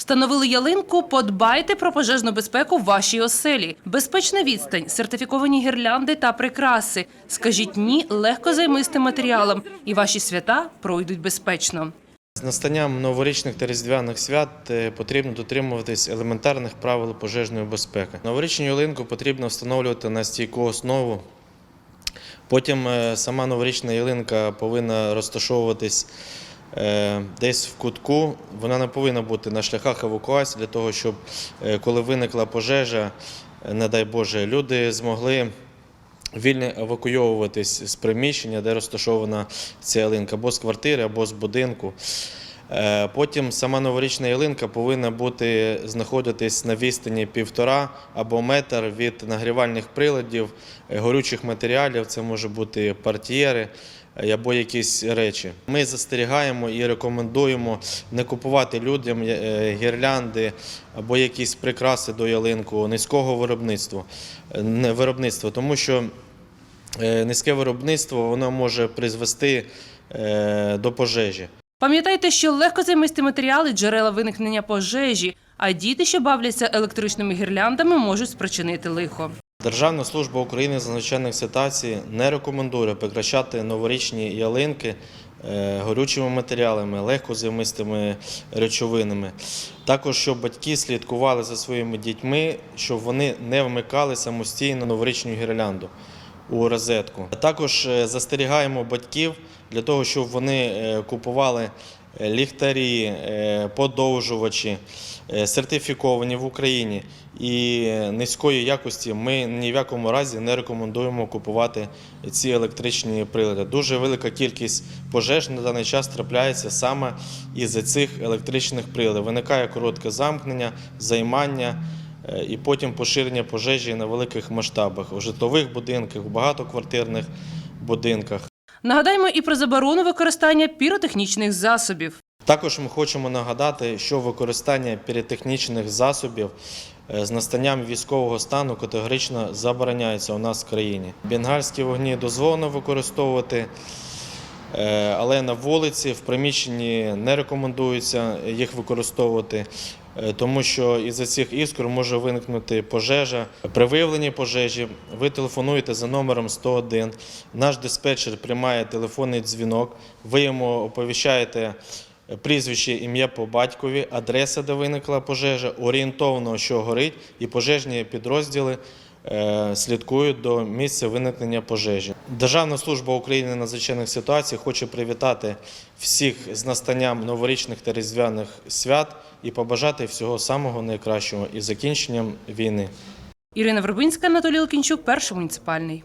Встановили ялинку, подбайте про пожежну безпеку в вашій оселі. Безпечна відстань, сертифіковані гірлянди та прикраси. Скажіть ні легкозаймистим матеріалам, і ваші свята пройдуть безпечно. З настанням новорічних та різдвяних свят е, потрібно дотримуватись елементарних правил пожежної безпеки. Новорічну ялинку потрібно встановлювати на стійку основу. Потім е, сама новорічна ялинка повинна розташовуватись десь в кутку. Вона не повинна бути на шляхах евакуації для того, щоб е, коли виникла пожежа, е, не дай Боже, люди змогли вільно евакуйовуватись з приміщення, де розташована ця ялинка, або з квартири, або з будинку. Е, Потім сама новорічна ялинка повинна бути знаходитись на відстані півтора або метр від нагрівальних приладів, е, горючих матеріалів. Це може бути партієри е, або якісь речі. Ми застерігаємо і рекомендуємо не купувати людям гірлянди або якісь прикраси до ялинку низького виробництва, виробництва, тому що низьке виробництво воно може призвести до пожежі. Пам'ятайте, що легкозаймисті матеріали – джерела виникнення пожежі, а діти, що бавляться електричними гірляндами, можуть спричинити лихо. Державна служба України з надзвичайних ситуацій не рекомендує прикрашати новорічні ялинки е, горючими матеріалами, легкозаймистими речовинами. Також щоб батьки слідкували за своїми дітьми, щоб вони не вмикали самостійно новорічну гірлянду у розетку. Також е, застерігаємо батьків для того, щоб вони е, купували е, ліхтарі, подовжувачі, сертифіковані в Україні і низької якості ми ні в якому разі не рекомендуємо купувати ці електричні прилади. Дуже велика кількість пожеж на даний час трапляється саме із цих електричних приладів. Виникає коротке замкнення, займання і потім поширення пожежі на великих масштабах у житлових будинках, у багатоквартирних будинках. Нагадаємо і про заборону використання піротехнічних засобів. Також ми хочемо нагадати, що використання піротехнічних засобів е, з настанням військового стану категорично забороняється у нас в країні. Бенгальські вогні дозволено використовувати, але на вулиці, в приміщенні не рекомендується їх використовувати, е, тому що із-за цих іскор може виникнути пожежа. При виявленні пожежі ви телефонуєте за номером 101. Наш диспетчер приймає телефонний дзвінок, ви йому оповіщаєте прізвище, ім'я по батькові, адреса, де виникла пожежа, орієнтовно, що горить, і пожежні підрозділи е, слідкують до місця виникнення пожежі. Державна служба України надзвичайних ситуацій хоче привітати всіх з настанням новорічних та різдвяних свят і побажати всього самого найкращого із закінченням війни. Ірина Вербинська, Анатолій Лукінчук, перший муніципальний.